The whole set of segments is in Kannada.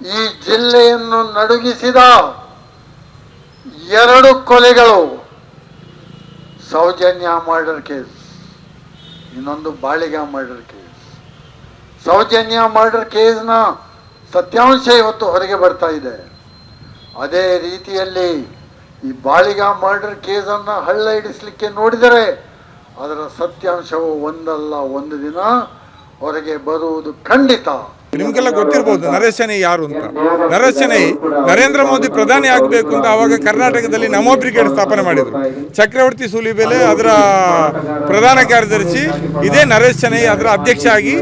ಈ ಜಿಲ್ಲೆಯನ್ನು ನಡುಗಿಸಿದ ಎರಡು ಕೊಲೆಗಳು ಸೌಜನ್ಯ ಮರ್ಡರ್ ಕೇಸ್, ಇನ್ನೊಂದು Baliga murder case. Soujanya murder ಕೇಸ್ನ ಸತ್ಯಾಂಶ ಇವತ್ತು ಹೊರಗೆ ಬರ್ತಾ ಇದೆ. ಅದೇ ರೀತಿಯಲ್ಲಿ ಈ ಬಾಳಿಗ ಮರ್ಡರ್ ಕೇಸನ್ನು ಹಳ್ಳ ಹಿಡಿಸ್ಲಿಕ್ಕೆ ನೋಡಿದರೆ ಅದರ ಸತ್ಯಾಂಶವು ಒಂದಲ್ಲ ಒಂದು ದಿನ ಹೊರಗೆ ಬರುವುದು ಖಂಡಿತ. ನಿಮ್ಗೆಲ್ಲ ಗೊತ್ತಿರ್ಬೋದು, ನರೇಶ್ ಯಾರು ಅಂತ. ನರೇಶ್ ನರೇಂದ್ರ ಮೋದಿ ಪ್ರಧಾನಿ ಆಗಬೇಕು ಅಂತ ಅವಾಗ ಕರ್ನಾಟಕದಲ್ಲಿ ನಮೋ ಬ್ರಿಗೇಡ್ ಸ್ಥಾಪನೆ ಮಾಡಿದರು. ಚಕ್ರವರ್ತಿ ಸೂಲಿಬೆಲೆ ಅದರ ಪ್ರಧಾನ ಕಾರ್ಯದರ್ಶಿ, ಇದೇ ನರೇಶ್ ಅದರ ಅಧ್ಯಕ್ಷ ಆಗಿ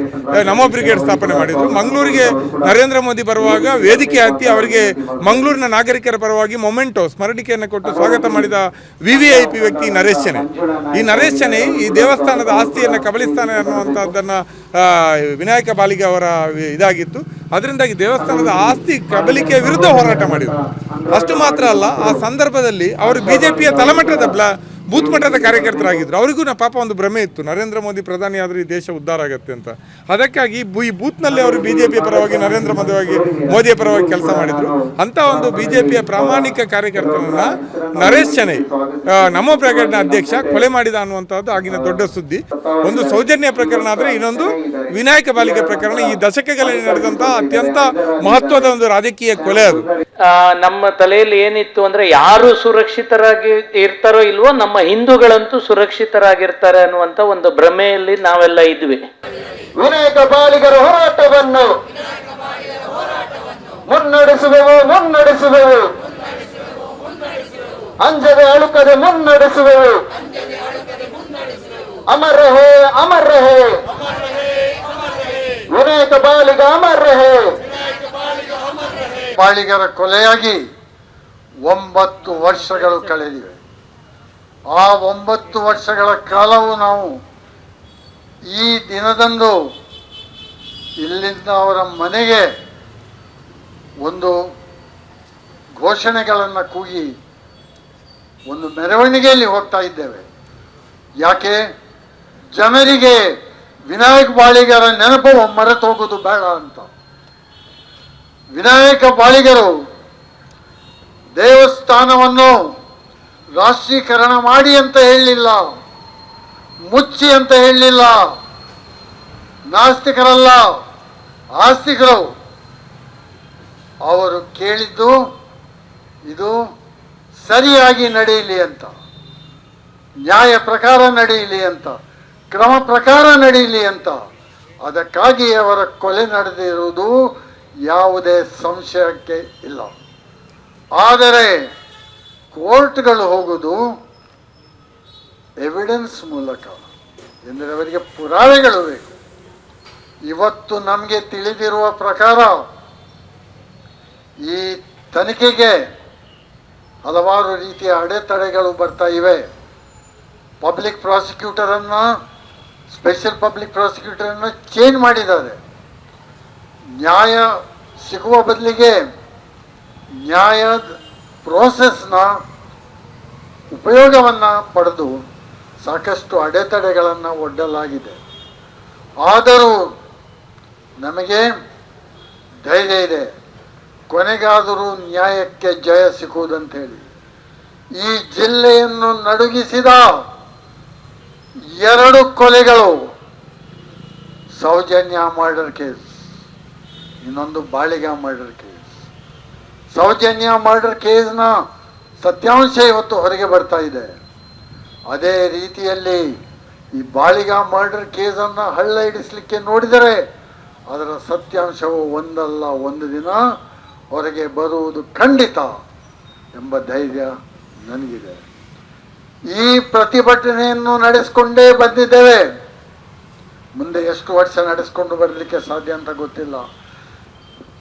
ನಮೋ ಬ್ರಿಗೇಡ್ ಸ್ಥಾಪನೆ ಮಾಡಿದರು. ಮಂಗಳೂರಿಗೆ ನರೇಂದ್ರ ಮೋದಿ ಬರುವಾಗ ವೇದಿಕೆ ಹತ್ತಿ ಅವರಿಗೆ ಮಂಗಳೂರಿನ ನಾಗರಿಕರ ಪರವಾಗಿ ಮೊಮೆಂಟೋ, ಸ್ಮರಣಿಕೆಯನ್ನು ಕೊಟ್ಟು ಸ್ವಾಗತ ಮಾಡಿದ ವಿ ವಿ ಐ ಪಿ ವ್ಯಕ್ತಿ ನರೇಶ್ ಈ ನರೇಶ್ ಈ ದೇವಸ್ಥಾನದ ಆಸ್ತಿಯನ್ನು ಕಬಲಿಸ್ತಾನೆ ಅನ್ನುವಂಥದ್ದನ್ನು ವಿನಾಯಕ ಬಾಲಿಗೆ ಅವರ ಇದಾಗಿತ್ತು. ಅದರಿಂದಾಗಿ ದೇವಸ್ಥಾನದ ಆಸ್ತಿ ಕಬಲಿಕೆಯ ವಿರುದ್ಧ ಹೋರಾಟ ಮಾಡಿದರು. ಅಷ್ಟು ಮಾತ್ರ ಅಲ್ಲ, ಆ ಸಂದರ್ಭದಲ್ಲಿ ಅವರು ಬಿಜೆಪಿಯ ತಲೆಮಟ್ಟದ ಬ್ಲ ಬೂತ್ ಮಟ್ಟದ ಕಾರ್ಯಕರ್ತರಾಗಿದ್ದರು ಅವರಿಗೂ ನಾ ಪಾಪ ಒಂದು ಭ್ರಮೆ ಇತ್ತು. ನರೇಂದ್ರ ಮೋದಿ ಪ್ರಧಾನಿ ಆದರೆ ಈ ದೇಶ ಉದ್ಧಾರ ಆಗುತ್ತೆ ಅಂತ. ಅದಕ್ಕಾಗಿ ಬು- ಈ ಬೂತ್ನಲ್ಲಿ ಅವರು ಬಿಜೆಪಿ ಪರವಾಗಿ, ನರೇಂದ್ರ ಮೋದಿಯಾಗಿ ಮೋದಿಯ ಪರವಾಗಿ ಕೆಲಸ ಮಾಡಿದ್ರು. ಅಂತ ಒಂದು ಬಿಜೆಪಿಯ ಪ್ರಾಮಾಣಿಕ ಕಾರ್ಯಕರ್ತರನ್ನ ನರೇಶ್ ಚೆನ್ನೈ ನಮ್ಮ ನಮೋ ಬ್ರಿಗೇಡ್ನ ಅಧ್ಯಕ್ಷ ಕೊಲೆ ಮಾಡಿದ ಅನ್ನುವಂಥದ್ದು ಆಗಿನ ದೊಡ್ಡ ಸುದ್ದಿ. ಒಂದು ಸೌಜನ್ಯ ಪ್ರಕರಣ ಆದರೆ ಇನ್ನೊಂದು ವಿನಾಯಕ ಬಾಲಿಕೆ ಪ್ರಕರಣ. ಈ ದಶಕಗಳಲ್ಲಿ ನಡೆದಂತಹ ಅತ್ಯಂತ ಮಹತ್ವದ ಒಂದು ರಾಜಕೀಯ ಕೊಲೆ ಅದು. ನಮ್ಮ ತಲೆಯಲ್ಲಿ ಏನಿತ್ತು ಅಂದ್ರೆ ಯಾರು ಸುರಕ್ಷಿತರಾಗಿ ಇರ್ತಾರೋ ಇಲ್ವೋ ನಮ್ಮ ಹಿಂದೂಗಳಂತೂ ಸುರಕ್ಷಿತರಾಗಿರ್ತಾರೆ ಅನ್ನುವಂತ ಒಂದು ಭ್ರಮೆಯಲ್ಲಿ ನಾವೆಲ್ಲ ಇದ್ವಿ. ವಿನಾಯಕ ಬಾಲಿಗರ ಹೋರಾಟವನ್ನು ಮುನ್ನಡೆಸುವೆವು ಮುನ್ನಡೆಸುವೆವು. ಅಂಜದೆ ಅಳುಕದೆ ಮುನ್ನಡೆಸುವೆವು. ಅಮರ ರಹೇ ಅಮರ ರಹೇ ವಿನಾಯಕ ಬಾಲಿಗ ಅಮರ ರಹೇ ಬಾಳಿಗರ ಕೊಲೆಯಾಗಿ ಒಂಬತ್ತು ವರ್ಷಗಳು ಕಳೆದಿವೆ. ಆ ಒಂಬತ್ತು ವರ್ಷಗಳ ಕಾಲವು ನಾವು ಈ ದಿನದಂದು ಇಲ್ಲಿಂದ ಅವರ ಮನೆಗೆ ಒಂದು ಘೋಷಣೆಗಳನ್ನು ಕೂಗಿ ಒಂದು ಮೆರವಣಿಗೆಯಲ್ಲಿ ಹೋಗ್ತಾ ಇದ್ದೇವೆ. ಯಾಕೆ? ಜನರಿಗೆ ವಿನಾಯಕ ಬಾಳಿಗರ ನೆನಪು ಮರೆತು ಹೋಗೋದು ಬೇಡ ಅಂತ. ವಿನಾಯಕ ಬಾಳಿಗರು ದೇವಸ್ಥಾನವನ್ನು ರಾಷ್ಟ್ರೀಕರಣ ಮಾಡಿ ಅಂತ ಹೇಳಲಿಲ್ಲ ಮುಚ್ಚಿ ಅಂತ ಹೇಳಲಿಲ್ಲ ನಾಸ್ತಿಕರಲ್ಲ. ಆಸ್ತಿಕರು ಅವರು ಕೇಳಿದ್ದು, ಇದು ಸರಿಯಾಗಿ ನಡೆಯಲಿ ಅಂತ. ನ್ಯಾಯ ಪ್ರಕಾರ ನಡೆಯಲಿ ಅಂತ. ಕ್ರಮ ಪ್ರಕಾರ ನಡೆಯಲಿ ಅಂತ. ಅದಕ್ಕಾಗಿ ಅವರ ಕೊಲೆ ನಡೆದಿರುವುದು ಯಾವುದೇ ಸಂಶಯಕ್ಕೆ ಇಲ್ಲ. ಆದರೆ ಕೋರ್ಟ್ಗಳು ಹೋಗೋದು ಎವಿಡೆನ್ಸ್ ಮೂಲಕ. ಎಂದರೆ ಅವರಿಗೆ ಪುರಾವೆಗಳು ಬೇಕು. ಇವತ್ತು ನಮಗೆ ತಿಳಿದಿರುವ ಪ್ರಕಾರ ಈ ತನಿಖೆಗೆ ಹಲವಾರು ರೀತಿಯ ಅಡೆತಡೆಗಳು ಬರ್ತಾ ಇವೆ. ಪಬ್ಲಿಕ್ ಪ್ರಾಸಿಕ್ಯೂಟರನ್ನು ಸ್ಪೆಷಲ್ ಪಬ್ಲಿಕ್ ಪ್ರಾಸಿಕ್ಯೂಟರನ್ನು ಚೇಂಜ್ ಮಾಡಿದ್ದಾರೆ. ನ್ಯಾಯ ಸಿಗುವ ಬದಲಿಗೆ ನ್ಯಾಯದ ಪ್ರೋಸೆಸ್ನ ಉಪಯೋಗವನ್ನು ಪಡೆದು ಸಾಕಷ್ಟು ಅಡೆತಡೆಗಳನ್ನು ಒಡ್ಡಲಾಗಿದೆ. ಆದರೂ ನಮಗೆ ಧೈರ್ಯ ಇದೆ. ಕೊನೆಗಾದರೂ ನ್ಯಾಯಕ್ಕೆ ಜಯ ಸಿಗುವುದಂತೇಳಿ ಈ ಜಿಲ್ಲೆಯನ್ನು ನಡುಗಿಸಿದ ಎರಡು ಕೊಲೆಗಳು ಸೌಜನ್ಯ ಮರ್ಡರ್ ಕೇಸ್ ಇನ್ನೊಂದು Baliga murder case Soujanya murder ಕೇಸ್ನ ಸತ್ಯಾಂಶ ಇವತ್ತು ಹೊರಗೆ ಬರ್ತಾ ಇದೆ. ಅದೇ ರೀತಿಯಲ್ಲಿ ಈ ಬಾಳಿಗ ಮರ್ಡರ್ ಕೇಸನ್ನು ಹಳ್ಳ ಹಿಡಿಸ್ಲಿಕ್ಕೆ ನೋಡಿದರೆ ಅದರ ಸತ್ಯಾಂಶವು ಒಂದಲ್ಲ ಒಂದು ದಿನ ಹೊರಗೆ ಬರುವುದು ಖಂಡಿತ ಎಂಬ ಧೈರ್ಯ ನನಗಿದೆ. ಈ ಪ್ರತಿಭಟನೆಯನ್ನು ನಡೆಸಿಕೊಂಡೇ ಬಂದಿದ್ದೇವೆ. ಮುಂದೆ ಎಷ್ಟು ವರ್ಷ ನಡೆಸ್ಕೊಂಡು ಬರಲಿಕ್ಕೆ ಸಾಧ್ಯ ಅಂತ ಗೊತ್ತಿಲ್ಲ.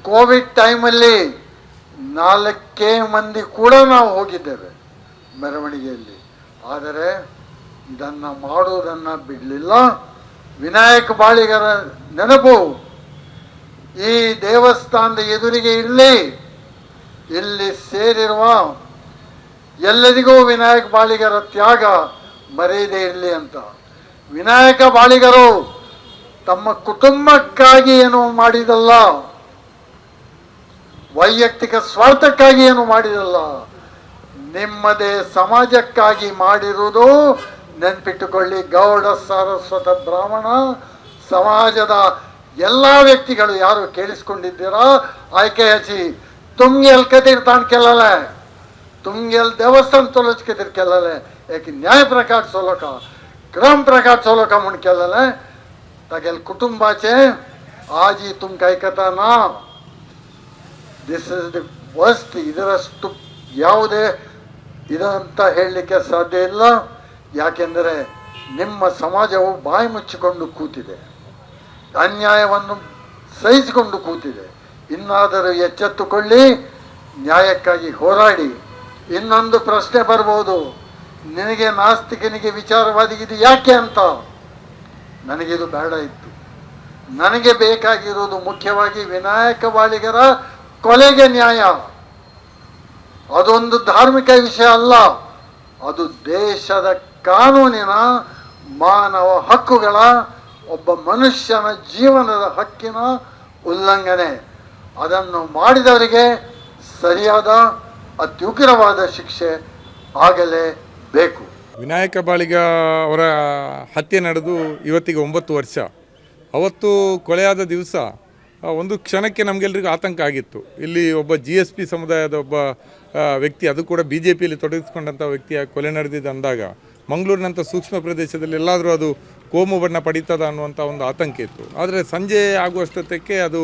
ಕೋವಿಡ್ ಟೈಮಲ್ಲಿ ನಾಲ್ಕೇ ಮಂದಿ ಕೂಡ ನಾವು ಹೋಗಿದ್ದೇವೆ ಮೆರವಣಿಗೆಯಲ್ಲಿ. ಆದರೆ ಇದನ್ನು ಮಾಡುವುದನ್ನು ಬಿಡಲಿಲ್ಲ. ವಿನಾಯಕ ಬಾಳಿಗರ ನೆನಪು, ಈ ದೇವಸ್ಥಾನದ ಎದುರಿಗೆ ಇರಲಿ, ಇಲ್ಲಿ ಸೇರಿರುವ ಎಲ್ಲರಿಗೂ ವಿನಾಯಕ ಬಾಳಿಗರ ತ್ಯಾಗ ಮರೆಯದೇ ಇರಲಿ ಅಂತ. ವಿನಾಯಕ ಬಾಳಿಗರು ತಮ್ಮ ಕುಟುಂಬಕ್ಕಾಗಿ ಏನು ಮಾಡಿದಲ್ಲ. ವೈಯಕ್ತಿಕ ಸ್ವಾರ್ಥಕ್ಕಾಗಿ ಏನು ಮಾಡಿರಲ್ಲ ನಿಮ್ಮದೇ ಸಮಾಜಕ್ಕಾಗಿ ಮಾಡಿರುವುದು ನೆನ್ಪಿಟ್ಟುಕೊಳ್ಳಿ. ಗೌಡ, ಸರಸ್ವತ, ಬ್ರಾಹ್ಮಣ ಸಮಾಜದ ಎಲ್ಲ ವ್ಯಕ್ತಿಗಳು ಯಾರು ಕೇಳಿಸ್ಕೊಂಡಿದ್ದೀರಾ? ಆಯ್ಕೆ ಹಚ್ಚಿ ತುಂಗೆ ಕತಿರ್ ತಾನು ಕೆಲ್ಲಲೆ. ತುಂಗೆ ಎಲ್ಲಿ ದೇವಸ್ಥಾನ ತೊಲಚ್ಕತಿರ್ ಕೆಲ್ಲಲೆ. ಯಾಕೆ ನ್ಯಾಯ ಪ್ರಕಾಶ್ ಸೋಲೋಕ ಕ್ರಮ ಪ್ರಕಾಶ್ ಸೋಲೋಕ ಮುಂಡ್ ಕೆಲ್ಲಲೆ. ತಗೆಲ್ ಕುಟುಂಬಾಚೆ ಆಜಿ ತುಮ್ ಕೈಕತಾನ? ದಿಸ್ ಇಸ್ ದಿ ವರ್ಸ್ಟ್ ಇದರಷ್ಟು ಯಾವುದೇ ಇದಂತ ಹೇಳಲಿಕ್ಕೆ ಸಾಧ್ಯ ಇಲ್ಲ. ಯಾಕೆಂದರೆ ನಿಮ್ಮ ಸಮಾಜವು ಬಾಯಿ ಮುಚ್ಚಿಕೊಂಡು ಕೂತಿದೆ. ಅನ್ಯಾಯವನ್ನು ಸಹಿಸಿಕೊಂಡು ಕೂತಿದೆ. ಇನ್ನಾದರೂ ಎಚ್ಚೆತ್ತುಕೊಳ್ಳಿ, ನ್ಯಾಯಕ್ಕಾಗಿ ಹೋರಾಡಿ. ಇನ್ನೊಂದು ಪ್ರಶ್ನೆ ಬರ್ಬೋದು. ನಿನಗೆ ನಾಸ್ತಿಕನಿಗೆ ವಿಚಾರವಾದಿಗಿದು ಯಾಕೆ ಅಂತ? ನನಗಿದು ಬೇಡ ಇತ್ತು. ನನಗೆ ಬೇಕಾಗಿರುವುದು ಮುಖ್ಯವಾಗಿ ವಿನಾಯಕ ಬಾಳಿಗರ ಕೊಲೆಗೆ ನ್ಯಾಯ. ಅದೊಂದು ಧಾರ್ಮಿಕ ವಿಷಯ ಅಲ್ಲ. ಅದು ದೇಶದ ಕಾನೂನಿನ ಮಾನವ ಹಕ್ಕುಗಳ ಒಬ್ಬ ಮನುಷ್ಯನ ಜೀವನದ ಹಕ್ಕಿನ ಉಲ್ಲಂಘನೆ. ಅದನ್ನು ಮಾಡಿದವರಿಗೆ ಸರಿಯಾದ ಅತ್ಯುಗ್ರವಾದ ಶಿಕ್ಷೆ ಆಗಲೇಬೇಕು ವಿನಾಯಕ ಬಾಳಿಗ ಅವರ ಹತ್ಯೆ ನಡೆದು ಇವತ್ತಿಗೆ ಒಂಬತ್ತು ವರ್ಷ. ಅವತ್ತು ಕೊಲೆಯಾದ ದಿವಸ ಒಂದು ಕ್ಷಣಕ್ಕೆ ನಮಗೆಲ್ಲರಿಗೂ ಆತಂಕ ಆಗಿತ್ತು. ಇಲ್ಲಿ ಒಬ್ಬ ಜಿ ಎಸ್ ಪಿ ಸಮುದಾಯದ ಒಬ್ಬ ವ್ಯಕ್ತಿ, ಅದು ಕೂಡ ಬಿ ಜೆ ಪಿಯಲ್ಲಿ ತೊಡಗಿಸ್ಕೊಂಡಂಥ ವ್ಯಕ್ತಿಯ ಕೊಲೆ ನಡೆದಿದೆ ಅಂದಾಗ, ಮಂಗಳೂರಿನಂಥ ಸೂಕ್ಷ್ಮ ಪ್ರದೇಶದಲ್ಲಿ ಎಲ್ಲಾದರೂ ಅದು ಕೋಮು ಬಣ್ಣ ಪಡೀತದ ಅನ್ನುವಂಥ ಒಂದು ಆತಂಕ ಇತ್ತು. ಆದರೆ ಸಂಜೆ ಆಗುವಷ್ಟೊತ್ತಕ್ಕೆ ಅದು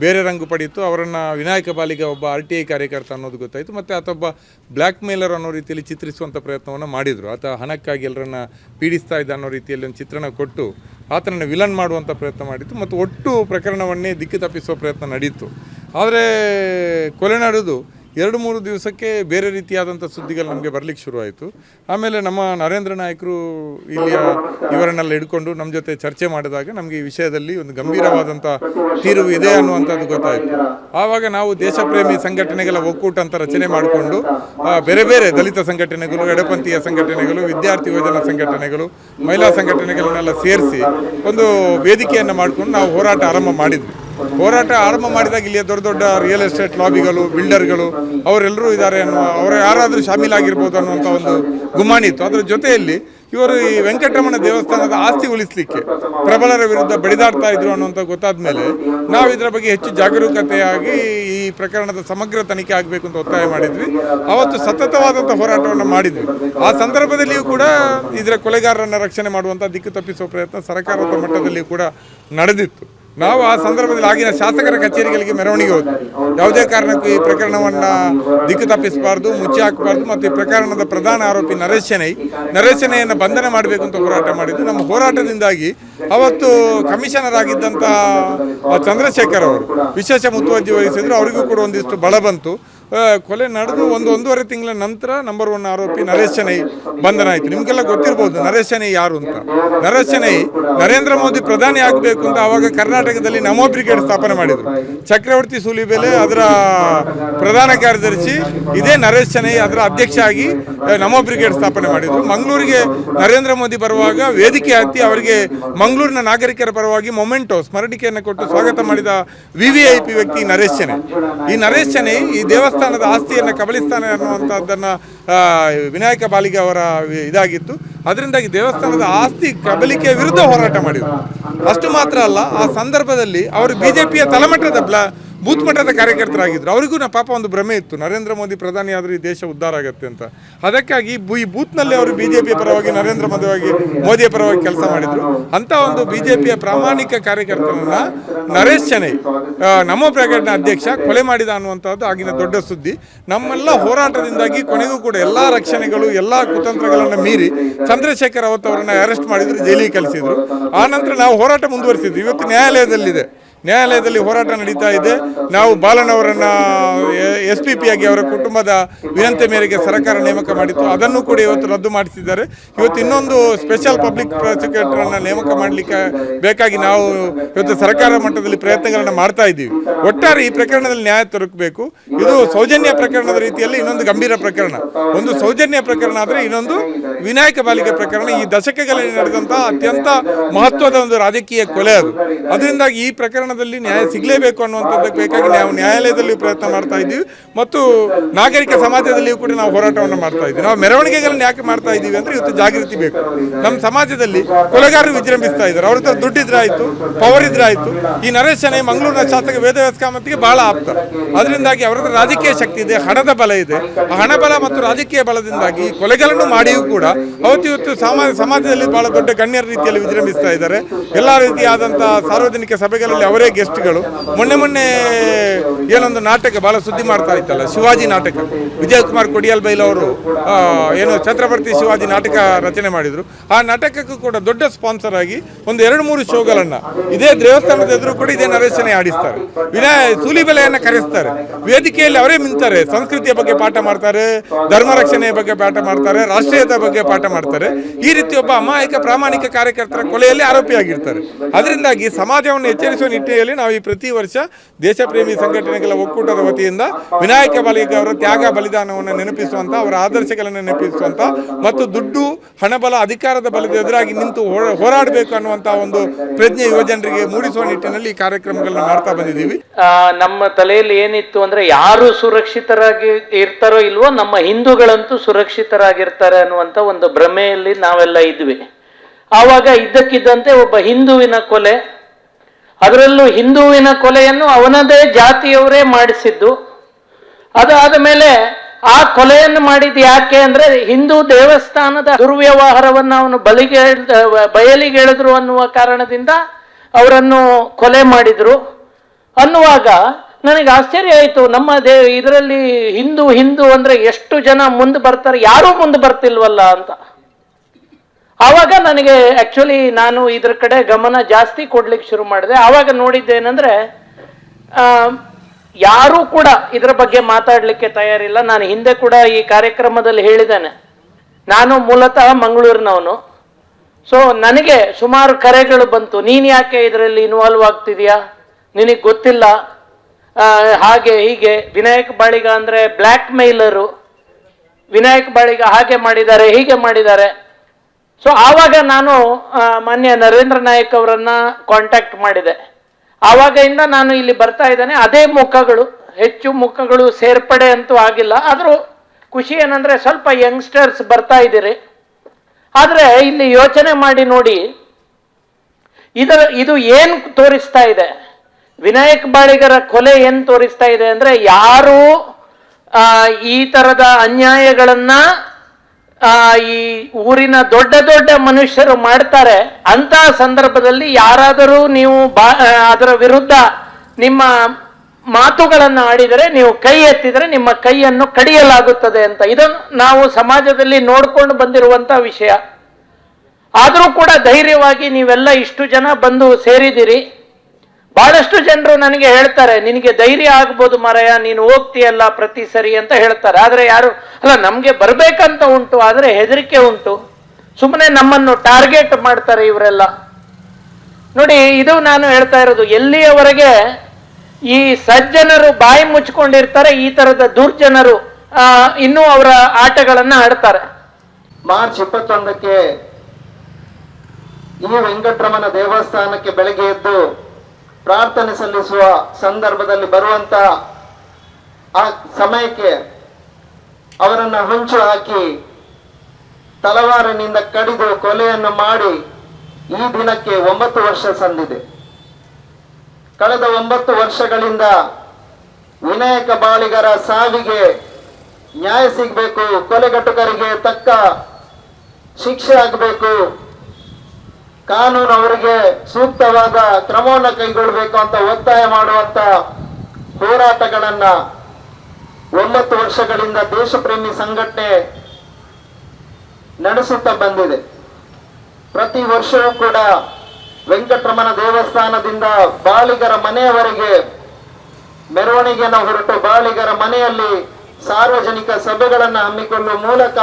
ಬೇರೆ ರಂಗು ಪಡೆಯಿತು. ಅವರನ್ನು ವಿನಾಯಕ ಬಾಲಿಗೆ ಒಬ್ಬ ಆರ್ ಟಿ ಐ ಕಾರ್ಯಕರ್ತ ಅನ್ನೋದು ಗೊತ್ತಾಯಿತು. ಮತ್ತು ಆತೊಬ್ಬ ಬ್ಲ್ಯಾಕ್ ಮೇಲರ್ ಅನ್ನೋ ರೀತಿಯಲ್ಲಿ ಚಿತ್ರಿಸುವಂಥ ಪ್ರಯತ್ನವನ್ನು ಮಾಡಿದರು. ಆತ ಹಣಕ್ಕಾಗಿ ಎಲ್ಲರನ್ನ ಪೀಡಿಸ್ತಾ ಇದ್ದ ಅನ್ನೋ ರೀತಿಯಲ್ಲಿ ಒಂದು ಚಿತ್ರಣ ಕೊಟ್ಟು ಆತನನ್ನು ವಿಲನ್ ಮಾಡುವಂಥ ಪ್ರಯತ್ನ ಮಾಡಿತ್ತು. ಮತ್ತು ಒಟ್ಟು ಪ್ರಕರಣವನ್ನೇ ದಿಕ್ಕು ತಪ್ಪಿಸುವ ಪ್ರಯತ್ನ ನಡೆಯಿತು ಆದರೆ ಕೊಲೆ ನಡೆದು ಎರಡು ಮೂರು ದಿವಸಕ್ಕೆ ಬೇರೆ ರೀತಿಯಾದಂಥ ಸುದ್ದಿಗಳು ನಮಗೆ ಬರಲಿಕ್ಕೆ ಶುರುವಾಯಿತು. ಆಮೇಲೆ ನಮ್ಮ ನರೇಂದ್ರ ನಾಯಕರು ಇಲ್ಲಿಯ ಇವರನ್ನೆಲ್ಲ ಹಿಡ್ಕೊಂಡು ನಮ್ಮ ಜೊತೆ ಚರ್ಚೆ ಮಾಡಿದಾಗ ನಮಗೆ ಈ ವಿಷಯದಲ್ಲಿ ಒಂದು ಗಂಭೀರವಾದಂಥ ತೀರ್ವು ಇದೆ ಅನ್ನುವಂಥದ್ದು ಗೊತ್ತಾಯಿತು. ಆವಾಗ ನಾವು ದೇಶಪ್ರೇಮಿ ಸಂಘಟನೆಗಳ ಒಕ್ಕೂಟ ಅಂತ ರಚನೆ ಮಾಡಿಕೊಂಡು ಬೇರೆ ಬೇರೆ ದಲಿತ ಸಂಘಟನೆಗಳು, ಎಡಪಂಥೀಯ ಸಂಘಟನೆಗಳು, ವಿದ್ಯಾರ್ಥಿ ಯೋಜನಾ ಸಂಘಟನೆಗಳು, ಮಹಿಳಾ ಸಂಘಟನೆಗಳನ್ನೆಲ್ಲ ಸೇರಿಸಿ ಒಂದು ವೇದಿಕೆಯನ್ನು ಮಾಡಿಕೊಂಡು ನಾವು ಹೋರಾಟ ಆರಂಭ ಮಾಡಿದ್ವಿ. ಹೋರಾಟ ಆರಂಭ ಮಾಡಿದಾಗ ಇಲ್ಲಿಯ ದೊಡ್ಡ ದೊಡ್ಡ ರಿಯಲ್ ಎಸ್ಟೇಟ್ ಲಾಬಿಗಳು ಬಿಲ್ಡರ್ಗಳು ಅವರೆಲ್ಲರೂ ಇದ್ದಾರೆ ಅನ್ನುವ, ಅವರು ಯಾರಾದರೂ ಶಾಮೀಲಾಗಿರ್ಬೋದು ಅನ್ನುವಂಥ ಒಂದು ಗುಮಾನಿ ಇತ್ತು. ಅದರ ಜೊತೆಯಲ್ಲಿ ಇವರು ಈ ವೆಂಕಟರಮಣ ದೇವಸ್ಥಾನದ ಆಸ್ತಿ ಉಳಿಸಲಿಕ್ಕೆ ಪ್ರಬಲರ ವಿರುದ್ಧ ಬಡಿದಾಡ್ತಾ ಇದ್ರು ಅನ್ನುವಂಥ ಗೊತ್ತಾದ ಮೇಲೆ ನಾವು ಇದರ ಬಗ್ಗೆ ಹೆಚ್ಚು ಜಾಗರೂಕತೆಯಾಗಿ ಈ ಪ್ರಕರಣದ ಸಮಗ್ರ ತನಿಖೆ ಆಗಬೇಕು ಅಂತ ಒತ್ತಾಯ ಮಾಡಿದ್ವಿ. ಅವತ್ತು ಸತತವಾದಂಥ ಹೋರಾಟವನ್ನು ಮಾಡಿದ್ವಿ. ಆ ಸಂದರ್ಭದಲ್ಲಿಯೂ ಕೂಡ ಇದರ ಕೊಲೆಗಾರರನ್ನು ರಕ್ಷಣೆ ಮಾಡುವಂಥ ದಿಕ್ಕು ತಪ್ಪಿಸುವ ಪ್ರಯತ್ನ ಸರ್ಕಾರದ ಮಟ್ಟದಲ್ಲಿ ಕೂಡ ನಡೆದಿತ್ತು. ನಾವು ಆ ಸಂದರ್ಭದಲ್ಲಿ ಆಗಿನ ಶಾಸಕರ ಕಚೇರಿಗಳಿಗೆ ಮೆರವಣಿಗೆ ಹೋದ್ವಿ. ಯಾವುದೇ ಕಾರಣಕ್ಕೂ ಈ ಪ್ರಕರಣವನ್ನು ದಿಕ್ಕು ತಪ್ಪಿಸಬಾರ್ದು, ಮುಚ್ಚಿ ಹಾಕಬಾರ್ದು ಮತ್ತು ಈ ಪ್ರಕರಣದ ಪ್ರಧಾನ ಆರೋಪಿ ನರೇಶ್ ಶೆನೈ ನರೇಶ್ ಶೆನೈಯನ್ನು ಬಂಧನ ಮಾಡಬೇಕು ಅಂತ ಹೋರಾಟ ಮಾಡಿದ್ದು. ನಮ್ಮ ಹೋರಾಟದಿಂದಾಗಿ ಅವತ್ತು ಕಮಿಷನರ್ ಆಗಿದ್ದಂಥ ಚಂದ್ರಶೇಖರ್ ಅವರು, ವಿಶೇಷ ಮುತುವರ್ಜಿ ವಹಿಸಿದ್ರು. ಅವರಿಗೂ ಕೂಡ ಒಂದಿಷ್ಟು ಬಲ ಬಂತು. ಕೊಲೆ ನಡೆದು ಒಂದು ಒಂದೂವರೆ ತಿಂಗಳ ನಂತರ ನಂಬರ್ ಒನ್ ಆರೋಪಿ ನರೇಶ್ ಚೆನ್ನೈ ಬಂಧನ ಆಯಿತು ನಿಮಗೆಲ್ಲ ಗೊತ್ತಿರ್ಬೋದು ನರೇಶ್ ಚೆನ್ನೈ ಯಾರು ಅಂತ. ನರೇಶ್ ಚೆನ್ನೈ ನರೇಂದ್ರ ಮೋದಿ ಪ್ರಧಾನಿ ಆಗಬೇಕು ಅಂತ ಅವಾಗ ಕರ್ನಾಟಕದಲ್ಲಿ ನಮೋ ಬ್ರಿಗೇಡ್ ಸ್ಥಾಪನೆ ಮಾಡಿದರು. ಚಕ್ರವರ್ತಿ ಸೂಲಿಬೆಲೆ ಅದರ ಪ್ರಧಾನ ಕಾರ್ಯದರ್ಶಿ, ಇದೇ ನರೇಶ್ ಚೆನ್ನೈ ಅದರ ಅಧ್ಯಕ್ಷ ಆಗಿ ನಮೋ ಬ್ರಿಗೇಡ್ ಸ್ಥಾಪನೆ ಮಾಡಿದರು. ಮಂಗಳೂರಿಗೆ ನರೇಂದ್ರ ಮೋದಿ ಬರುವಾಗ ವೇದಿಕೆ ಹತ್ತಿ ಅವರಿಗೆ ಮಂಗಳೂರಿನ ನಾಗರಿಕರ ಪರವಾಗಿ ಮೊಮೆಂಟೋ ಸ್ಮರಣಿಕೆಯನ್ನು ಕೊಟ್ಟು ಸ್ವಾಗತ ಮಾಡಿದ ವಿ ವ್ಯಕ್ತಿ ನರೇಶ್ ಚೆನ್ನೈ. ಈ ನರೇಶ್ ಚೆನ್ನೈ ಈ ದೇವಸ್ಥಾನದ ಆಸ್ತಿಯನ್ನು ಕಬಳಿಸ್ತಾನೆ ಅನ್ನುವಂಥದ್ದನ್ನು ವಿನಾಯಕ ಬಾಲಿಗೆ ಅವರ ಇದಾಗಿತ್ತು. ಅದರಿಂದಾಗಿ ದೇವಸ್ಥಾನದ ಆಸ್ತಿ ಕಬಲಿಕೆ ವಿರುದ್ಧ ಹೋರಾಟ ಮಾಡಿದರು. ಅಷ್ಟು ಮಾತ್ರ ಅಲ್ಲ, ಆ ಸಂದರ್ಭದಲ್ಲಿ ಅವರು ಬಿ ಜೆ ಬ್ಲಾ ಬೂತ್ ಮಟ್ಟದ ಕಾರ್ಯಕರ್ತರಾಗಿದ್ದರು ಅವರಿಗೂ ನಾ ಪಾಪ ಒಂದು ಭ್ರಮೆ ಇತ್ತು. ನರೇಂದ್ರ ಮೋದಿ ಪ್ರಧಾನಿ ಆದರೆ ಈ ದೇಶ ಉದ್ಧಾರ ಆಗುತ್ತೆ ಅಂತ. ಅದಕ್ಕಾಗಿ ಈ ಬೂತ್ನಲ್ಲಿ ಅವರು ಬಿ ಜೆ ಪಿಯ ಪರವಾಗಿ, ನರೇಂದ್ರ ಮೋದಿಯಾಗಿ ಮೋದಿಯ ಪರವಾಗಿ ಕೆಲಸ ಮಾಡಿದರು. ಅಂಥ ಒಂದು ಬಿ ಜೆ ಪ್ರಾಮಾಣಿಕ ಕಾರ್ಯಕರ್ತರನ್ನ ನರೇಶ್ ಚೆನ್ನೈ ನಮ್ಮ ನಮೋ ಬ್ರಿಗೇಡ್ನ ಅಧ್ಯಕ್ಷ ಕೊಲೆ ಮಾಡಿದ ಅನ್ನುವಂಥದ್ದು ಆಗಿನ ದೊಡ್ಡ ಸುದ್ದಿ. ನಮ್ಮೆಲ್ಲ ಹೋರಾಟದಿಂದಾಗಿ ಕೊನೆಗೂ ಕೂಡ ಎಲ್ಲ ರಕ್ಷಣೆಗಳು, ಎಲ್ಲ ಕುತಂತ್ರಗಳನ್ನು ಮೀರಿ ಚಂದ್ರಶೇಖರ್ ರಾವತ್ ಅವರನ್ನು ಅರೆಸ್ಟ್ ಮಾಡಿದ್ರು, ಜೈಲಿಗೆ ಕಳಿಸಿದ್ರು. ಆ ನಂತರ ನಾವು ಹೋರಾಟ ಮುಂದುವರಿಸಿದ್ವಿ. ಇವತ್ತು ನ್ಯಾಯಾಲಯದಲ್ಲಿದೆ. ನ್ಯಾಯಾಲಯದಲ್ಲಿ ಹೋರಾಟ ನಡೀತಾ ಇದೆ. ನಾವು ಬಾಲನ್ ಅವರನ್ನು ಎಸ್ ಪಿ ಪಿ ಆಗಿ ಅವರ ಕುಟುಂಬದ ವಿನಂತಿ ಮೇರೆಗೆ ಸರ್ಕಾರ ನೇಮಕ ಮಾಡಿತ್ತು. ಅದನ್ನು ಕೂಡ ಇವತ್ತು ರದ್ದು ಮಾಡಿಸಿದ್ದಾರೆ. ಇವತ್ತು ಇನ್ನೊಂದು ಸ್ಪೆಷಲ್ ಪಬ್ಲಿಕ್ ಪ್ರಾಸಿಕ್ಯೂಟರನ್ನು ನೇಮಕ ಮಾಡಲಿಕ್ಕೆ ಬೇಕಾಗಿ ನಾವು ಇವತ್ತು ಸರ್ಕಾರ ಮಟ್ಟದಲ್ಲಿ ಪ್ರಯತ್ನಗಳನ್ನು ಮಾಡ್ತಾ ಇದ್ದೀವಿ. ಒಟ್ಟಾರೆ ಈ ಪ್ರಕರಣದಲ್ಲಿ ನ್ಯಾಯ ತೊರಕಬೇಕು ಇದು ಸೌಜನ್ಯ ಪ್ರಕರಣದ ರೀತಿಯಲ್ಲಿ ಇನ್ನೊಂದು ಗಂಭೀರ ಪ್ರಕರಣ. ಒಂದು ಸೌಜನ್ಯ ಪ್ರಕರಣ ಆದರೆ ಇನ್ನೊಂದು ವಿನಾಯಕ ಬಾಲಿಕೆ ಪ್ರಕರಣ. ಈ ದಶಕಗಳಲ್ಲಿ ನಡೆದಂತಹ ಅತ್ಯಂತ ಮಹತ್ವದ ಒಂದು ರಾಜಕೀಯ ಕೊಲೆ ಅದು. ಅದರಿಂದಾಗಿ ಈ ಪ್ರಕರಣದ ಪ್ರಕರಣದಲ್ಲಿ ನ್ಯಾಯ ಸಿಗಲೇಬೇಕು ಅನ್ನುವಂಥದ್ದಕ್ಕೆ ಬೇಕಾಗಿ ನಾವು ನ್ಯಾಯಾಲಯದಲ್ಲಿ ಪ್ರಯತ್ನ ಮಾಡ್ತಾ ಇದ್ದೀವಿ. ಮತ್ತು ನಾಗರಿಕ ಸಮಾಜದಲ್ಲಿಯೂ ಕೂಡ ನಾವು ಹೋರಾಟವನ್ನು ಮಾಡ್ತಾ ಇದ್ದೀವಿ. ನಾವು ಮೆರವಣಿಗೆಗಳನ್ನು ಯಾಕೆ ಮಾಡ್ತಾ ಇದ್ದೀವಿ ಅಂದ್ರೆ ಇವತ್ತು ಜಾಗೃತಿ ಬೇಕು. ನಮ್ಮ ಸಮಾಜದಲ್ಲಿ ಕೊಲೆಗಾರರು ವಿಜೃಂಭಿಸ್ತಾ ಇದ್ದಾರೆ. ಅವ್ರ ಹತ್ರ ದುಡ್ಡಿದ್ರೆ ಆಯಿತು, ಪವರ್ ಇದ್ರೆ ಆಯಿತು. ಈ ನರೇಶ್ ಶೆಣೈ ಮಂಗಳೂರಿನ ಶಾಸಕ ವೇದವ್ಯಾಸ ಕಾಮತ್ಗೆ ಬಹಳ ಆಪ್ತ. ಅದರಿಂದಾಗಿ ಅವರ ಹತ್ರ ರಾಜಕೀಯ ಶಕ್ತಿ ಇದೆ, ಹಣದ ಬಲ ಇದೆ. ಆ ಹಣ ಬಲ ಮತ್ತು ರಾಜಕೀಯ ಬಲದಿಂದಾಗಿ ಕೊಲೆಗಳನ್ನು ಮಾಡಿಯೂ ಕೂಡ ಅವತ್ತು ಇವತ್ತು ಸಮಾಜ ಸಮಾಜದಲ್ಲಿ ಬಹಳ ದೊಡ್ಡ ಗಣ್ಯರ ರೀತಿಯಲ್ಲಿ ವಿಜೃಂಭಿಸ್ತಾ ಇದ್ದಾರೆ. ಎಲ್ಲ ರೀತಿಯಾದಂತಹ ಸಾರ್ವಜನಿಕ ಸಭೆಗಳಲ್ಲಿ ಅವರೇ ಗೆಸ್ಟ್ಗಳು ಮೊನ್ನೆ ಮೊನ್ನೆ ಏನೊಂದು ನಾಟಕ ಬಹಳ ಸುದ್ದಿ ಮಾಡ್ತಾ ಇತ್ತಲ್ಲ, ಶಿವಾಜಿ ನಾಟಕ. ವಿಜಯಕುಮಾರ್ ಕೊಡಿಯಲ್ ಬೈಲ್ ಅವರು ಏನು ಛತ್ರಪತಿ ಶಿವಾಜಿ ನಾಟಕ ರಚನೆ ಮಾಡಿದ್ರು. ಆ ನಾಟಕಕ್ಕೂ ಕೂಡ ದೊಡ್ಡ ಸ್ಪಾನ್ಸರ್ ಆಗಿ ಒಂದು ಎರಡು ಮೂರು ಶೋಗಳನ್ನು ಇದೇ ದೇವಸ್ಥಾನದ ಎದುರು ಕೂಡ ಇದೇ ನರೇಶನೆ ಆಡಿಸ್ತಾರೆ. ವಿನಯ ಸೂಲಿಬೆಲೆಯನ್ನು ಕರೆಸ್ತಾರೆ. ವೇದಿಕೆಯಲ್ಲಿ ಅವರೇ ಮಿಂತಾರೆ ಸಂಸ್ಕೃತಿಯ ಬಗ್ಗೆ ಪಾಠ ಮಾಡ್ತಾರೆ, ಧರ್ಮ ರಕ್ಷಣೆಯ ಬಗ್ಗೆ ಪಾಠ ಮಾಡ್ತಾರೆ ರಾಷ್ಟ್ರೀಯತೆ ಬಗ್ಗೆ ಪಾಠ ಮಾಡ್ತಾರೆ. ಈ ರೀತಿ ಒಬ್ಬ ಅಮಾಯಕ ಪ್ರಾಮಾಣಿಕ ಕಾರ್ಯಕರ್ತರ ಕೊಲೆಯಲ್ಲಿ ಆರೋಪಿಯಾಗಿರ್ತಾರೆ. ಅದರಿಂದಾಗಿ ಸಮಾಜವನ್ನು ಎಚ್ಚರಿಸುವ ನಿಟ್ಟಿನಲ್ಲಿ ನಾವು ಈ ಪ್ರತಿ ವರ್ಷ ದೇಶಪ್ರೇಮಿ ಸಂಘಟನೆಗಳ ಒಕ್ಕೂಟದ ವತಿಯಿಂದ ವಿನಾಯಕ ಬಾಲಿಕ ಅವರ ತ್ಯಾಗ ಬಲಿದಾನವನ್ನು ನೆನಪಿಸುವಂತ, ಅವರ ಆದರ್ಶಗಳನ್ನು ನೆನಪಿಸುವಂತ ಮತ್ತು ದುಡ್ಡು, ಹಣಬಲ, ಅಧಿಕಾರದ ಬಲದ ಎದುರಾಗಿ ನಿಂತು ಹೋರ- ಹೋರಾಡಬೇಕು ಅನ್ನುವಂತ ಒಂದು ಪ್ರಜ್ಞೆ ಯುವಜನರಿಗೆ ಮೂಡಿಸುವ ನಿಟ್ಟಿನಲ್ಲಿ ಈ ಕಾರ್ಯಕ್ರಮಗಳನ್ನ ಮಾಡ್ತಾ ಬಂದಿದ್ದೀವಿ. ನಮ್ಮ ತಲೆಯಲ್ಲಿ ಏನಿತ್ತು ಅಂದ್ರೆ ಯಾರು ಸುರಕ್ಷಿತರಾಗಿ ಇರ್ತಾರೋ ಇಲ್ವೋ ನಮ್ಮ ಹಿಂದೂಗಳಂತೂ ಸುರಕ್ಷಿತರಾಗಿರ್ತಾರೆ ಅನ್ನುವಂತ ಒಂದು ಭ್ರಮೆಯಲ್ಲಿ ನಾವೆಲ್ಲ ಇದ್ವಿ. ಆವಾಗ ಇದ್ದಕ್ಕಿದ್ದಂತೆ ಒಬ್ಬ ಹಿಂದುವಿನ ಕೊಲೆ ಅದರಲ್ಲೂ ಹಿಂದುವಿನ ಕೊಲೆಯನ್ನು ಅವನದೇ ಜಾತಿಯವರೇ ಮಾಡಿಸಿದ್ದು. ಅದಾದ ಮೇಲೆ ಆ ಕೊಲೆಯನ್ನು ಮಾಡಿದ್ದು ಯಾಕೆ ಅಂದ್ರೆ ಹಿಂದೂ ದೇವಸ್ಥಾನದ ದುರ್ವ್ಯವಹಾರವನ್ನು ಅವನು ಬಲಿಗೆ ಬಯಲಿಗೆಳೆದ್ರು ಅನ್ನುವ ಕಾರಣದಿಂದ ಅವರನ್ನು ಕೊಲೆ ಮಾಡಿದ್ರು. ಅನ್ನುವಾಗ ನನಗೆ ಆಶ್ಚರ್ಯ ಆಯಿತು, ನಮ್ಮ ದೇ, ಇದರಲ್ಲಿ ಹಿಂದೂ ಹಿಂದೂ ಅಂದ್ರೆ ಎಷ್ಟು ಜನ ಮುಂದೆ ಬರ್ತಾರೆ, ಯಾರೂ ಮುಂದೆ ಬರ್ತಿಲ್ವಲ್ಲ ಅಂತ. ಆವಾಗ ನನಗೆ ಆ್ಯಕ್ಚುಲಿ ನಾನು ಇದ್ರ ಕಡೆ ಗಮನ ಜಾಸ್ತಿ ಕೊಡ್ಲಿಕ್ಕೆ ಶುರು ಮಾಡಿದೆ. ಆವಾಗ ನೋಡಿದ್ದೇನೆಂದರೆ ಯಾರೂ ಕೂಡ ಇದರ ಬಗ್ಗೆ ಮಾತಾಡಲಿಕ್ಕೆ ತಯಾರಿಲ್ಲ. ನಾನು ಹಿಂದೆ ಕೂಡ ಈ ಕಾರ್ಯಕ್ರಮದಲ್ಲಿ ಹೇಳಿದ್ದೇನೆ. ನಾನು ಮೂಲತಃ ಮಂಗಳೂರಿನವನು. ಸೊ ನನಗೆ ಸುಮಾರು ಕರೆಗಳು ಬಂತು. ನೀನು ಯಾಕೆ ಇದರಲ್ಲಿ ಇನ್ವಾಲ್ವ್ ಆಗ್ತಿದ್ಯಾ? ನಿನಗೆ ಗೊತ್ತಿಲ್ಲ. ಹಾಗೆ ಹೀಗೆ. ವಿನಾಯಕ್ ಬಾಳಿಗ ಅಂದ್ರೆ ಬ್ಲ್ಯಾಕ್ ಮೇಲರು ವಿನಾಯಕ್ ಬಾಳಿಗ ಹಾಗೆ ಮಾಡಿದ್ದಾರೆ, ಹೀಗೆ ಮಾಡಿದ್ದಾರೆ. ಸೊ ಆವಾಗ ನಾನು ಮಾನ್ಯ ನರೇಂದ್ರ ನಾಯಕ್ ಅವರನ್ನ ಕಾಂಟ್ಯಾಕ್ಟ್ ಮಾಡಿದೆ. ಆವಾಗಿಂದ ನಾನು ಇಲ್ಲಿ ಬರ್ತಾ ಇದ್ದೇನೆ. ಅದೇ ಮುಖಗಳು, ಹೆಚ್ಚು ಮುಖಗಳು ಸೇರ್ಪಡೆ ಅಂತೂ ಆಗಿಲ್ಲ. ಆದರೂ ಖುಷಿ ಏನಂದ್ರೆ ಸ್ವಲ್ಪ ಯಂಗ್ಸ್ಟರ್ಸ್ ಬರ್ತಾ ಇದ್ದೀರಿ. ಆದರೆ ಇಲ್ಲಿ ಯೋಚನೆ ಮಾಡಿ ನೋಡಿ ಇದರ ಇದು ಏನು ತೋರಿಸ್ತಾ ಇದೆ? ವಿನಾಯಕ್ ಬಾಳಿಗರ ಕೊಲೆ ಏನು ತೋರಿಸ್ತಾ ಇದೆ ಅಂದ್ರೆ ಯಾರು ಈ ತರದ ಅನ್ಯಾಯಗಳನ್ನ ಆ, ಈ ಊರಿನ ದೊಡ್ಡ ದೊಡ್ಡ ಮನುಷ್ಯರು ಮಾಡ್ತಾರೆ ಅಂತ ಸಂದರ್ಭದಲ್ಲಿ ಯಾರಾದರೂ ನೀವು ಬಾ ಅದರ ವಿರುದ್ಧ ನಿಮ್ಮ ಮಾತುಗಳನ್ನು ಆಡಿದರೆ ನೀವು ಕೈ ಎತ್ತಿದರೆ ನಿಮ್ಮ ಕೈಯನ್ನು ಕಡಿಯಲಾಗುತ್ತದೆ ಅಂತ. ಇದನ್ನು ನಾವು ಸಮಾಜದಲ್ಲಿ ನೋಡ್ಕೊಂಡು ಬಂದಿರುವಂತ ವಿಷಯ. ಆದರೂ ಕೂಡ ಧೈರ್ಯವಾಗಿ ನೀವೆಲ್ಲ ಇಷ್ಟು ಜನ ಬಂದು ಸೇರಿದಿರಿ ಬಹಳಷ್ಟು ಜನರು ನನಗೆ ಹೇಳ್ತಾರೆ, ನಿನಗೆ ಧೈರ್ಯ ಆಗ್ಬೋದು ಮರಯ, ನೀನು ಹೋಗ್ತೀಯಲ್ಲ ಪ್ರತಿ ಸರಿ ಅಂತ ಹೇಳ್ತಾರೆ. ಆದರೆ ಯಾರು, ಅಲ್ಲ, ನಮಗೆ ಬರಬೇಕಂತ ಉಂಟು, ಆದರೆ ಹೆದರಿಕೆ ಉಂಟು. ಸುಮ್ಮನೆ ನಮ್ಮನ್ನು ಟಾರ್ಗೆಟ್ ಮಾಡ್ತಾರೆ ಇವರೆಲ್ಲ. ನೋಡಿ, ಇದು ನಾನು ಹೇಳ್ತಾ ಇರೋದು, ಎಲ್ಲಿಯವರೆಗೆ ಈ ಸಜ್ಜನರು ಬಾಯಿ ಮುಚ್ಕೊಂಡಿರ್ತಾರೆ, ಈ ತರದ ದುರ್ಜನರು ಇನ್ನೂ ಅವರ ಆಟಗಳನ್ನ ಆಡ್ತಾರೆ. ಮಾರ್ಚ್ ಇಪ್ಪತ್ತೊಂದಕ್ಕೆ ಈ ವೆಂಕಟರಮಣ ದೇವಸ್ಥಾನಕ್ಕೆ ಬೆಳಗ್ಗೆ ಎದ್ದು ಪ್ರಾರ್ಥನೆ ಸಲ್ಲಿಸುವ ಸಂದರ್ಭದಲ್ಲಿ ಬರುವಂತ ಆ ಸಮಯಕ್ಕೆ ಅವರನ್ನು ಹೊಂಚು ಹಾಕಿ ತಲವಾರಿನಿಂದ ಕಡಿದು ಕೊಲೆಯನ್ನು ಮಾಡಿ ಈ ದಿನಕ್ಕೆ ಒಂಬತ್ತು ವರ್ಷ ಸಂದಿದೆ. ಕಳೆದ ಒಂಬತ್ತು ವರ್ಷಗಳಿಂದ ವಿನಾಯಕ ಬಾಳಿಗರ ಸಾವಿಗೆ ನ್ಯಾಯ ಸಿಗಬೇಕು ಕೊಲೆಗಟ್ಟುಕರಿಗೆ ತಕ್ಕ ಶಿಕ್ಷೆ ಆಗಬೇಕು ಕಾನೂನು ಅವರಿಗೆ ಸೂಕ್ತವಾದ ಕ್ರಮವನ್ನು ಕೈಗೊಳ್ಳಬೇಕು ಅಂತ ಒತ್ತಾಯ ಮಾಡುವಂತ ಹೋರಾಟಗಳನ್ನ ಒಂಬತ್ತು ವರ್ಷಗಳಿಂದ ದೇಶಪ್ರೇಮಿ ಸಂಘಟನೆ ನಡೆಸುತ್ತಾ ಬಂದಿದೆ. ಪ್ರತಿ ವರ್ಷವೂ ಕೂಡ ವೆಂಕಟರಮಣ ದೇವಸ್ಥಾನದಿಂದ ಬಾಳಿಗರ ಮನೆಯವರೆಗೆ ಮೆರವಣಿಗೆಯನ್ನು ಹೊರಟು ಬಾಳಿಗರ ಮನೆಯಲ್ಲಿ ಸಾರ್ವಜನಿಕ ಸಭೆಗಳನ್ನು ಹಮ್ಮಿಕೊಳ್ಳುವ ಮೂಲಕ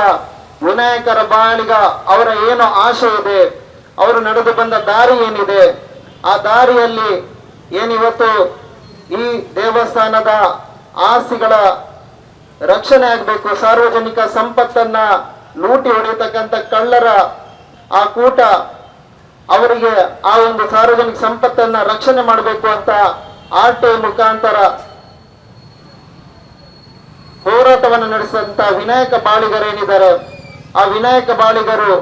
ವಿನಾಯಕರ ಬಾಳಿಗ ಅವರ ಏನು ಆಶೆ ಇದೆ ಅವರು ನಡೆದು ಬಂದ ದಾರಿ ಏನಿದೆ, ಆ ದಾರಿಯಲ್ಲಿ ಏನಿವತ್ತು? ಈ ದೇವಸ್ಥಾನದ ಆಸ್ತಿಗಳ ರಕ್ಷಣೆ ಆಗಬೇಕು, ಸಾರ್ವಜನಿಕ ಸಂಪತ್ತನ್ನ ಲೂಟಿ ಹೊಡೆಯತಕ್ಕಂಥ ಕಳ್ಳರ ಆ ಕೂಟ ಅವರಿಗೆ ಆ ಒಂದು ಸಾರ್ವಜನಿಕ ಸಂಪತ್ತನ್ನ ರಕ್ಷಣೆ ಮಾಡಬೇಕು ಅಂತ ಆರ್ ಟಿ ಮುಖಾಂತರ ಹೋರಾಟವನ್ನು ನಡೆಸಿದಂತ ವಿನಾಯಕ ಬಾಳಿಗರೇನಿದ್ದಾರೆ ಆ ವಿನಾಯಕ ಬಾಳಿಗರು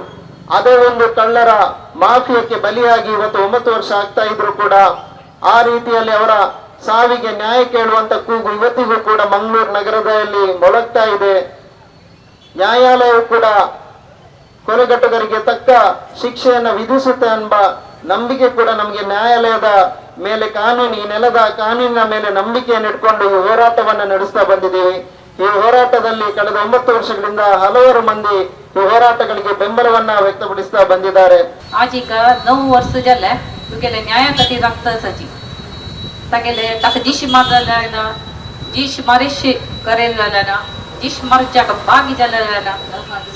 ಅದೇ ಒಂದು ಕಳ್ಳರ ಮಾಫಿಯಕ್ಕೆ ಬಲಿಯಾಗಿ ಇವತ್ತು ಒಂಬತ್ತು ವರ್ಷ ಆಗ್ತಾ ಇದ್ರು ಕೂಡ ಆ ರೀತಿಯಲ್ಲಿ ಅವರ ಸಾವಿಗೆ ನ್ಯಾಯ ಕೇಳುವಂತ ಕೂಗು ಇವತ್ತಿಗೂ ಕೂಡ ಮಂಗಳೂರು ನಗರದಲ್ಲಿ ಮೊಳಗ್ತಾ ಇದೆ. ನ್ಯಾಯಾಲಯವು ಕೂಡ ಕೊಲೆಗಟ್ಟುಗರಿಗೆ ತಕ್ಕ ಶಿಕ್ಷೆಯನ್ನು ವಿಧಿಸುತ್ತೆ ಎಂಬ ನಂಬಿಕೆ ಕೂಡ ನಮಗೆ ನ್ಯಾಯಾಲಯದ ಮೇಲೆ ಕಾನೂನು, ಈ ನೆಲದ ಕಾನೂನಿನ ಮೇಲೆ ನಂಬಿಕೆಯನ್ನು ಇಟ್ಕೊಂಡು ಈ ಹೋರಾಟವನ್ನು ನಡೆಸ್ತಾ ಬಂದಿದ್ದೀವಿ. ಈ ಹೋರಾಟದಲ್ಲಿ ಕಳೆದ ಒಂಬತ್ತು ವರ್ಷಗಳಿಂದ ಹಲವಾರು ಮಂದಿ ಹೋರಾಟಗಳಿಗೆ ಬೆಂಬಲವನ್ನ ವ್ಯಕ್ತಪಡಿಸ್ತಾ ಬಂದಿದ್ದಾರೆ आजीक नऊ वर्ष जाले तुगेले न्याय खातीर रगता सची तागेले ताका दिश मारलेले ना दिश मारिशी करेल ना दिश मारच्याक बागी जालेले ना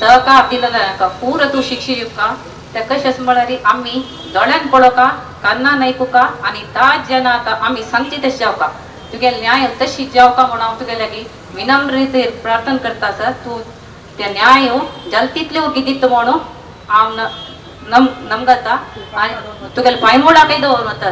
सहकार दिलेले ना पूर तू शिक्षी का त्या कशेंच म्हळ्यार आमी दोळ्यान पळोवका कान्ना नायकुका आनी धा जाणां आतां आमी सांगची तशें जावका तुगेले न्याय तशी जावका म्हणून हांव तुगेले लागीं विनम्र रितीन प्रार्थना करता सर तूं ನೃತ್ಯ ನ್ಯಾಯವು ಜಲ್ತಿತ್ಲೂ ಗಿದ್ದಿತ್ತು ಅವನು ನಮ್ ನಮ್ಗತ್ತ ತುಗಲ್ ಪೈಮೂಳ ಕೈದು ಅವ್ರು ಮತ್ತ